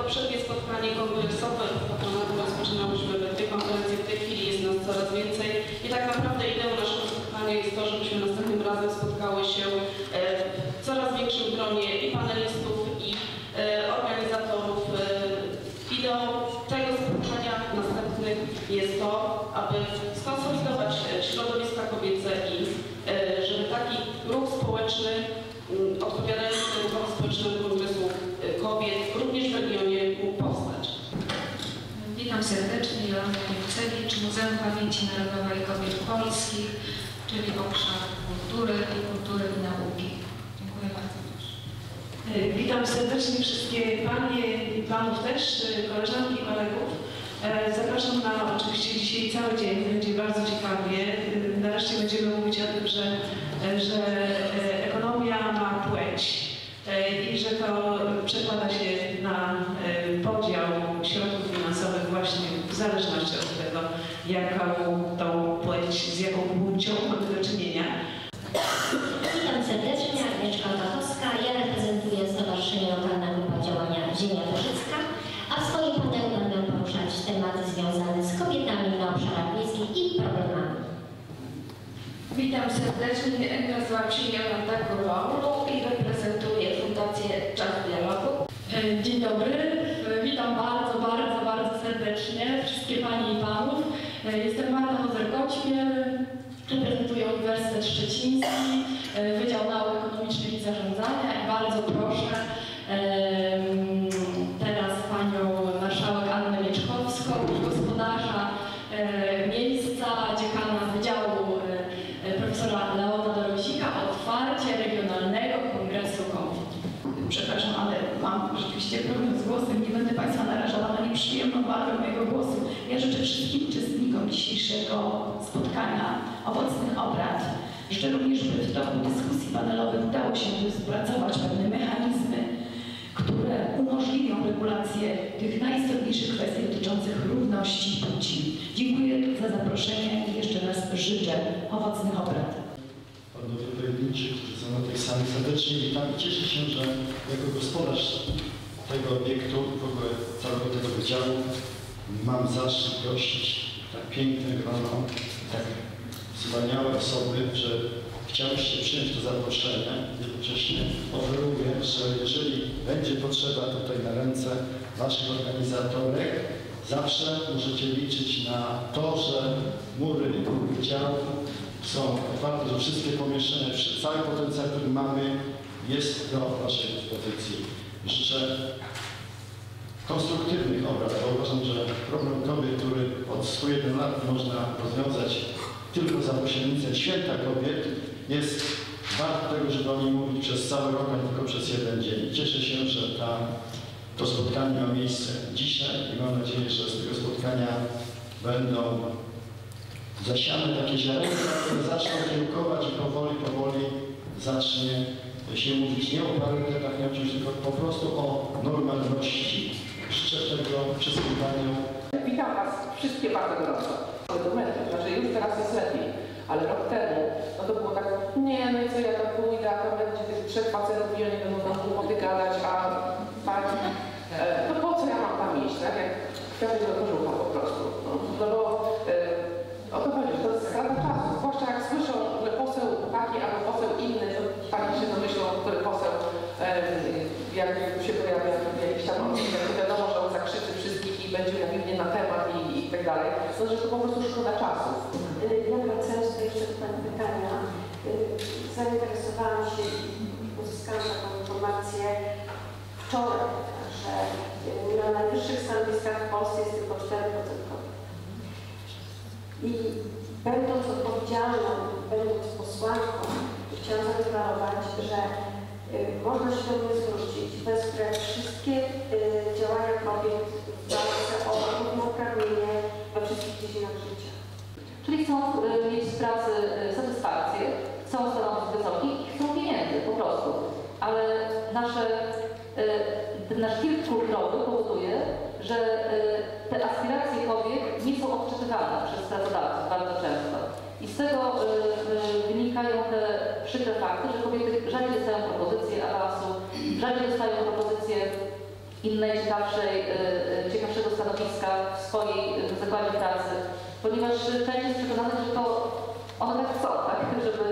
poprzednie spotkanie kongresowe pod patronatem rozpoczynałyśmy we dwie konferencje, w tej chwili jest nas coraz więcej. I tak naprawdę ideą naszego spotkania jest to, żebyśmy następnym razem spotkały się e, w coraz większym gronie i panelistów, i e, organizatorów. E, Ideą tego spotkania następnych jest to, aby skonsolidować e, środowiska kobiece i e, żeby taki ruch społeczny mm, odpowiadający ruchowi społecznemu Kongresu e, Kobiet również w regionie mógł powstać. Witam serdecznie, Jolanta Niemcewicz, Muzeum Pamięci Narodowej Kobiet Polskich, czyli obszar kultury i kultury i nauki. Dziękuję bardzo. E, Witam serdecznie wszystkie panie i panów też, e, koleżanki i kolegów. E, Zapraszam na oczywiście dzisiaj cały dzień, będzie bardzo ciekawie. E, Nareszcie będziemy mówić o tym, że, e, że e, ekonomia ma płeć i że to przekłada się na podział środków finansowych właśnie w zależności jaką tą płeć, z jaką płcią mamy do czynienia. Witam serdecznie, Agnieszka Kotowska. Ja reprezentuję Stowarzyszenie Lokalna Grupa Działania Ziemia Wyrzycka, a w swoim panelu będę poruszać tematy związane z kobietami na obszarach wiejskich i problemami. Witam serdecznie, nazywam się Jolanta Kurolu i reprezentuję Fundację Czas Dialogu. E, Dzień dobry, E, witam bardzo, bardzo, bardzo serdecznie wszystkie Panie i Panów. E, Jestem Marta Hozer-Koćmiel, reprezentuję Uniwersytet Szczeciński, e, Wydział Nauk Ekonomicznych i Zarządzania i bardzo proszę teraz Panią Marszałek Annę Mieczkowską gospodarza e, miejsca, dziekana Wydziału profesora Leona Dorozika o otwarcie Regionalnego Kongresu Kobiet. Przepraszam, ale mam rzeczywiście problem z głosem. Nie będę Państwa narażała na nieprzyjemną barwę mojego głosu. Ja życzę wszystkim uczestnikom dzisiejszego spotkania owocnych obrad. Życzę również, w toku dyskusji panelowych udało się wypracować pewne mechanizmy, które umożliwią regulację tych najistotniejszych kwestii dotyczących równości płci. Dziękuję za zaproszenie i jeszcze raz życzę owocnych obrad. panowie pojedynczy, którzy są na tej sali serdecznie witam i cieszę się, że jako gospodarz tego obiektu, w ogóle całego tego wydziału, mam zaszczyt gościć tak piękne tak wspaniałe osoby, że chciałyście przyjąć to zaproszenie. Jednocześnie oferuję, że jeżeli będzie potrzeba tutaj na ręce Waszych organizatorek, zawsze możecie liczyć na to, że mury wydziału są otwarte, że wszystkie pomieszczenia, cały potencjał, który mamy jest do Waszej dyspozycji. Życzę konstruktywnych obrad, bo uważam, że problem kobiet, który od 101 lat można rozwiązać tylko za pośrednictwem święta kobiet, jest wart tego, żeby o nim mówić przez cały rok, a nie tylko przez jeden dzień. Cieszę się, że ta, to spotkanie ma miejsce dzisiaj i mam nadzieję, że z tego spotkania będą zasiane takie ziarenka, które zaczną kiełkować i powoli, powoli zacznie się mówić nie o parytetach, nie o czymś, tylko po prostu o normalności. Wszystkim Paniom. Witam Was wszystkie bardzo gorąco. Znaczy już teraz jest lepiej, ale rok temu, no to było tak, nie, no i co ja tam pójdę, a tam będzie tych trzech facetów i oni będą nam głupoty gadać, a pani, no po co ja mam tam iść, tak, jak kwiaty do kożucha po prostu. No, no bo e, o to chodzi, że to jest strata czasu, zwłaszcza jak słyszą, że poseł taki albo poseł inny, to pani się domyślą, który poseł, e, jak się pojawia jakiś tam odcinek, to wiadomo, że on zakrzyczy wszystkich i będzie mówił nie na temat i, i tak dalej, no że to po prostu szkoda czasu. Ja wracając do jeszcze do Pani pytania, y, zainteresowałam się i uzyskałam taką informację wczoraj, że y, na najwyższych stanowiskach w Polsce jest tylko 4% kobiet. I będąc odpowiedzialną, będąc posłanką, chciałam zadeklarować, że y, można się do mnie zwrócić, wesprę wszystkie chcą y, mieć z pracy y, satysfakcję, chcą stanowisk wysokich i chcą pieniędzy po prostu. Ale nasze, y, ten nasz filtr kulturowy powoduje, że te aspiracje kobiet nie są odczytywane przez pracodawców bardzo często. I z tego wynikają te przykre fakty, że kobiety rzadziej dostają propozycje awansu, rzadziej dostają propozycje innej ciekawszej, ciekawszego stanowiska w swojej zakładzie pracy, ponieważ część jest przekonana, że to one tak chcą, tak? Żeby,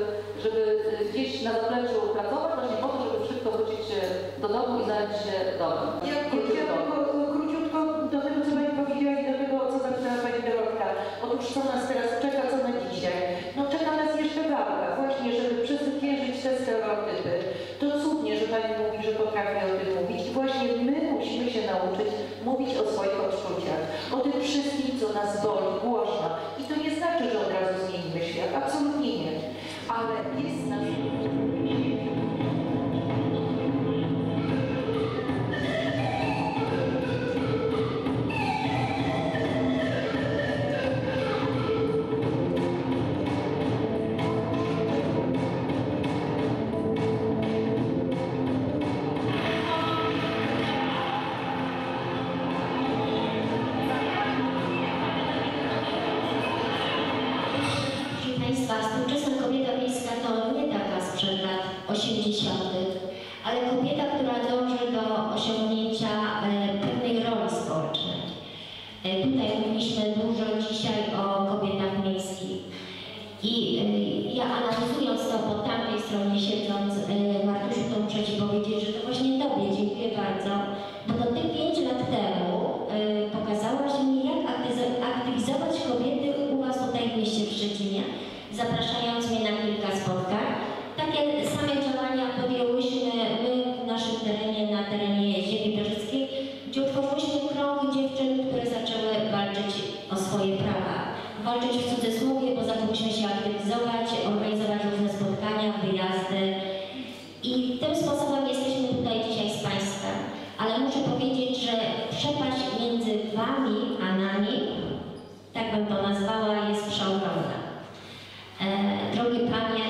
żeby y, gdzieś na zapleczu pracować właśnie po to, żeby szybko wrócić y, do domu i zająć się domem. Ja chciałam tylko króciutko do tego, co Pani powiedziała i do tego, co zapytała Pani Dorotka. Otóż co nas teraz czeka, co na dzisiaj? No czeka nas jeszcze walka, właśnie, żeby przezwyciężyć te stereotypy. To cudnie, że Pani mówi, że potrafi o tym mówić. I właśnie my musimy się nauczyć mówić o swoich odczuciach, o tym wszystkim, co nas boli, głośno. I to nie znaczy, że od razu zmienimy świat, absolutnie nie. Ale jest nas... 80., ale kobieta, która dąży do osiągnięcia e, pewnej roli społecznej. E, Tutaj mówiliśmy dużo dzisiaj o kobietach miejskich. I e, ja analizując to po tamtej stronie siedząc, Martusiu, to muszę Ci powiedzieć, że to właśnie Tobie dziękuję bardzo, bo to Ty pięć lat temu e, pokazałaś mi, jak aktyz- aktywizować kobiety u Was tutaj w mieście w Szczecinie, zapraszając mnie na kilka spotkań. Takie same działania podjęłyśmy my w naszym terenie, na terenie ziemi Berzyckiej, gdzie utworzyliśmy krąg dziewczyn, które zaczęły walczyć o swoje prawa. Walczyć w cudzysłowie, bo zaczęłyśmy się aktywizować, organizować różne spotkania, wyjazdy. I tym sposobem jesteśmy tutaj dzisiaj z Państwem. Ale muszę powiedzieć, że przepaść między Wami a nami, tak bym to nazwała, jest przeogromna. E, drogie Panie,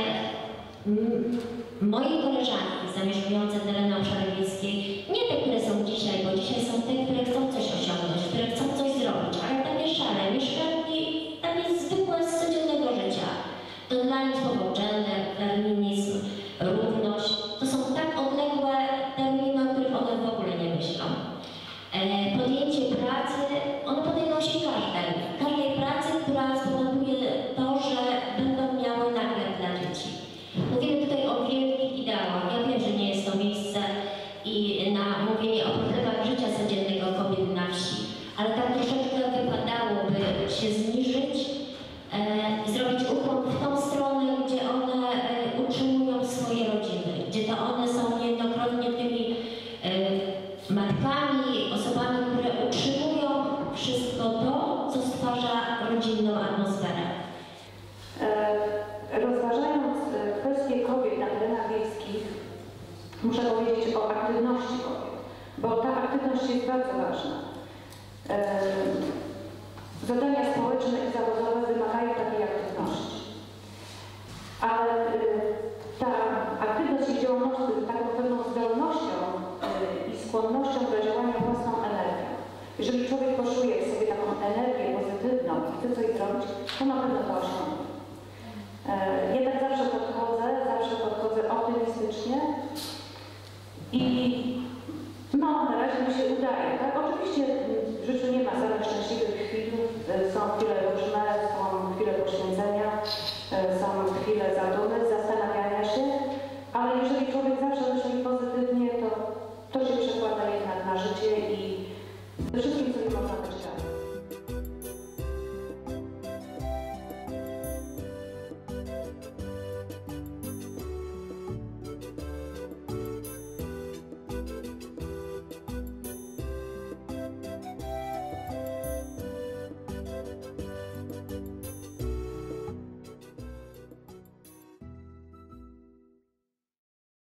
m, moje koleżanki zamieszkujące teren na obszarach wiejskiej, nie te, które są dzisiaj, bo dzisiaj są te, które chcą coś osiągnąć, które chcą coś zrobić, ale takie szare, mieszkanki, takie zwykłe z codziennego życia. To dla nich słowo gender, feminizm, równość, to są tak odległe terminy, o których one w ogóle nie myślą. E, podjęcie pracy, one podejmą się każdej, każdej pracy, która spowoduje to, że będą miały nagled dla dzieci. Mówimy tutaj o wielkich ideałach. Ja wiem, że nie jest to miejsce i na mówienie o problemach życia codziennego kobiet na wsi, ale tak troszeczkę wypadałoby się zniżyć e, i zrobić ukłon w tą stronę, gdzie one e, utrzymują swoje rodziny, gdzie to one są niejednokrotnie tymi e, matkami, osobami, które utrzymują wszystko to, co stwarza rodzinną atmosferę. E, Rozważając e, kwestie kobiet na terenach wiejskich, muszę powiedzieć o aktywności kobiet, bo ta aktywność jest bardzo ważna. Zadania społeczne i zawodowe wymagają takiej aktywności. Ale e, ta aktywność i działalność z taką pewną zdolnością e, i skłonnością do działania własną energią. Jeżeli człowiek poczuje w sobie taką energię pozytywną i chce coś zrobić, to na pewno to osiągnie. Ja tak zawsze podchodzę, zawsze podchodzę optymistycznie i no, na razie mi się udaje. Tak? Oczywiście w życiu nie ma samych szczęśliwych chwil, E, są chwile